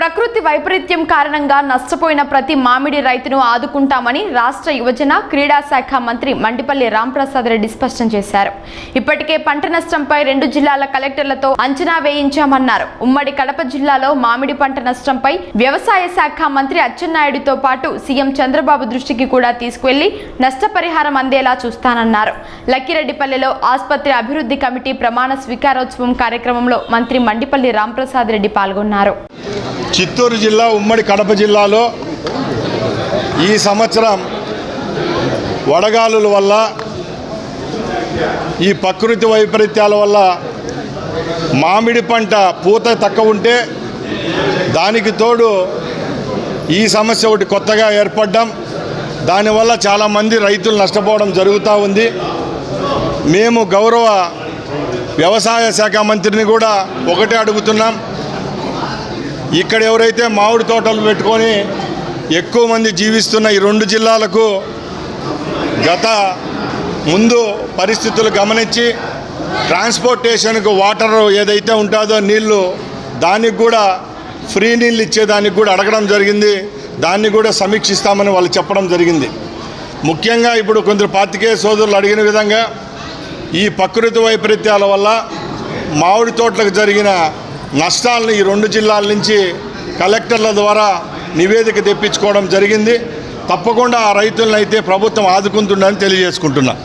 ప్రకృతి వైపరీత్యం కారణంగా నష్టపోయిన ప్రతి మామిడి రైతును ఆదుకుంటామని రాష్ట్ర యువజన క్రీడా శాఖ మంత్రి మండిపల్లి రాంప్రసాద్ రెడ్డి స్పష్టం చేశారు. ఇప్పటికే పంట నష్టంపై రెండు జిల్లాల కలెక్టర్లతో అంచనా వేయించామన్నారు. ఉమ్మడి కడప జిల్లాలో మామిడి పంట నష్టంపై వ్యవసాయ శాఖ మంత్రి అచ్చెన్నాయుడితో పాటు సీఎం చంద్రబాబు దృష్టికి కూడా తీసుకువెళ్ళి నష్టపరిహారం అందేలా చూస్తానన్నారు. లక్కిరెడ్డిపల్లెలో ఆసుపత్రి అభివృద్ధి కమిటీ ప్రమాణ స్వీకారోత్సవం కార్యక్రమంలో మంత్రి మండిపల్లి రాంప్రసాద్ రెడ్డి పాల్గొన్నారు. చిత్తూరు జిల్లా ఉమ్మడి కడప జిల్లాలో ఈ సంవత్సరం వడగాలుల వల్ల ఈ ప్రకృతి వైపరీత్యాల వల్ల మామిడి పంట పూత తక్కువ ఉంటే దానికి తోడు ఈ సమస్య ఒకటి కొత్తగా ఏర్పడ్డం. దానివల్ల చాలామంది రైతులు నష్టపోవడం జరుగుతూ ఉంది. మేము గౌరవ వ్యవసాయ శాఖ మంత్రిని కూడా ఒకటే అడుగుతున్నాం. ఇక్కడ ఎవరైతే మామిడి తోటలు పెట్టుకొని ఎక్కువ మంది జీవిస్తున్న ఈ రెండు జిల్లాలకు గత ముందు పరిస్థితులు గమనించి ట్రాన్స్పోర్టేషన్కు వాటర్ ఏదైతే ఉంటుందో నీళ్ళు దానికి కూడా ఫ్రీ నీళ్ళు ఇచ్చేదానికి కూడా అడగడం జరిగింది. దాన్ని కూడా సమీక్షిస్తామని వాళ్ళు చెప్పడం జరిగింది. ముఖ్యంగా ఇప్పుడు కొందరు పాతికేయ సోదరులు అడిగిన విధంగా ఈ ప్రకృతి వైపరీత్యాల వల్ల మామిడి తోటలకు జరిగిన నష్టాలను ఈ రెండు జిల్లాల నుంచి కలెక్టర్ల ద్వారా నివేదిక తెప్పించుకోవడం జరిగింది. తప్పకుండా ఆ రైతులను అయితే ప్రభుత్వం ఆదుకుంటుందని తెలియజేసుకుంటున్నా.